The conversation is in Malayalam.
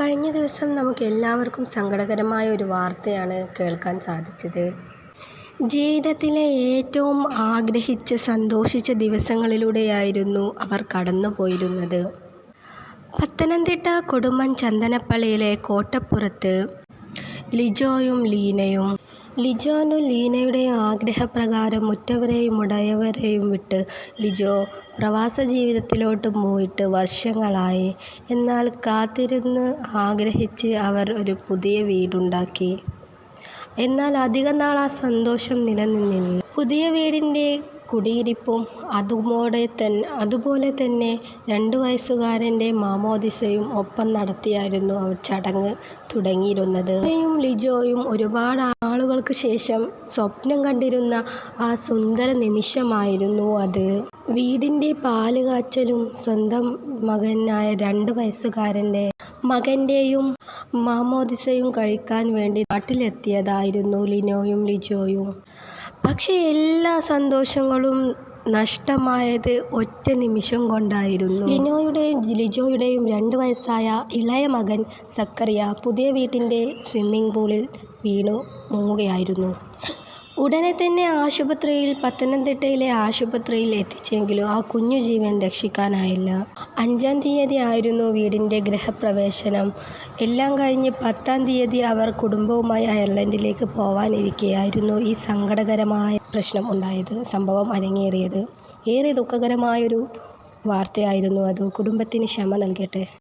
കഴിഞ്ഞ ദിവസം നമുക്ക് എല്ലാവർക്കും സങ്കടകരമായ ഒരു വാർത്തയാണ് കേൾക്കാൻ സാധിച്ചത്. ജീവിതത്തിലെ ഏറ്റവും ആഗ്രഹിച്ച് സന്തോഷിച്ച ദിവസങ്ങളിലൂടെയായിരുന്നു അവർ കടന്നു പോയിരുന്നത് പത്തനംതിട്ട കൊടുമ്പൻ ചന്ദനപ്പള്ളിയിലെ കോട്ടപ്പുറത്ത് ലിജോയും ലീനയും ലിജോനും ലീനയുടെയും ആഗ്രഹപ്രകാരം ഉറ്റവരെയും ഉടയവരെയും വിട്ട് ലിജോ പ്രവാസ ജീവിതത്തിലോട്ട് പോയിട്ട് വർഷങ്ങളായി. എന്നാൽ കാത്തിരുന്ന് ആഗ്രഹിച്ച് അവർ ഒരു പുതിയ വീടുണ്ടാക്കി. എന്നാൽ അധികം നാൾ ആ സന്തോഷം നിലനിന്നില്ല. പുതിയ വീടിന്റെ കുടിയിരിപ്പും അതുപോലെ തന്നെ അതുപോലെ തന്നെ രണ്ട് വയസ്സുകാരന്റെ മാമോദിസയും ഒപ്പം നടത്തിയായിരുന്നു അവർ ചടങ്ങ് തുടങ്ങിയിരുന്നത്. ലീനയും ലിജോയും ഒരുപാട് ആളുകൾക്ക് ശേഷം സ്വപ്നം കണ്ടിരുന്ന ആ സുന്ദര നിമിഷമായിരുന്നു അത്. വീടിന്റെ പാൽ കാച്ചലും സ്വന്തം മകനായ രണ്ട് വയസ്സുകാരന്റെ മകന്റെയും മാമോദിസയും കഴിക്കാൻ വേണ്ടി നാട്ടിലെത്തിയതായിരുന്നു ലിനോയും ലിജോയും. പക്ഷേ എല്ലാ സന്തോഷങ്ങളും നഷ്ടമായത് ഒറ്റ നിമിഷം കൊണ്ടായിരുന്നു. ലിനോയുടെയും ലിജോയുടെയും രണ്ട് വയസ്സായ ഇളയ മകൻ സക്കറിയ പുതിയ വീട്ടിന്റെ സ്വിമ്മിംഗ് പൂളിൽ വീണു മുങ്ങുകയായിരുന്നു. ഉടനെ തന്നെ ആശുപത്രിയിൽ പത്തനംതിട്ടയിലെ ആശുപത്രിയിൽ എത്തിച്ചെങ്കിലും ആ കുഞ്ഞു ജീവൻ രക്ഷിക്കാനായില്ല. അഞ്ചാം തീയതി ആയിരുന്നു വീടിന്റെ ഗൃഹപ്രവേശനം. എല്ലാം കഴിഞ്ഞ് പത്താം തീയതി അവർ കുടുംബവുമായി അയർലൻഡിലേക്ക് പോവാനിരിക്കെയായിരുന്നു ഈ സങ്കടകരമായ പ്രശ്നം ഉണ്ടായത് സംഭവം അരങ്ങേറിയത്. ഏറെ ദുഃഖകരമായൊരു വാർത്തയായിരുന്നു അത്. കുടുംബത്തിന് ക്ഷമ നൽകട്ടെ.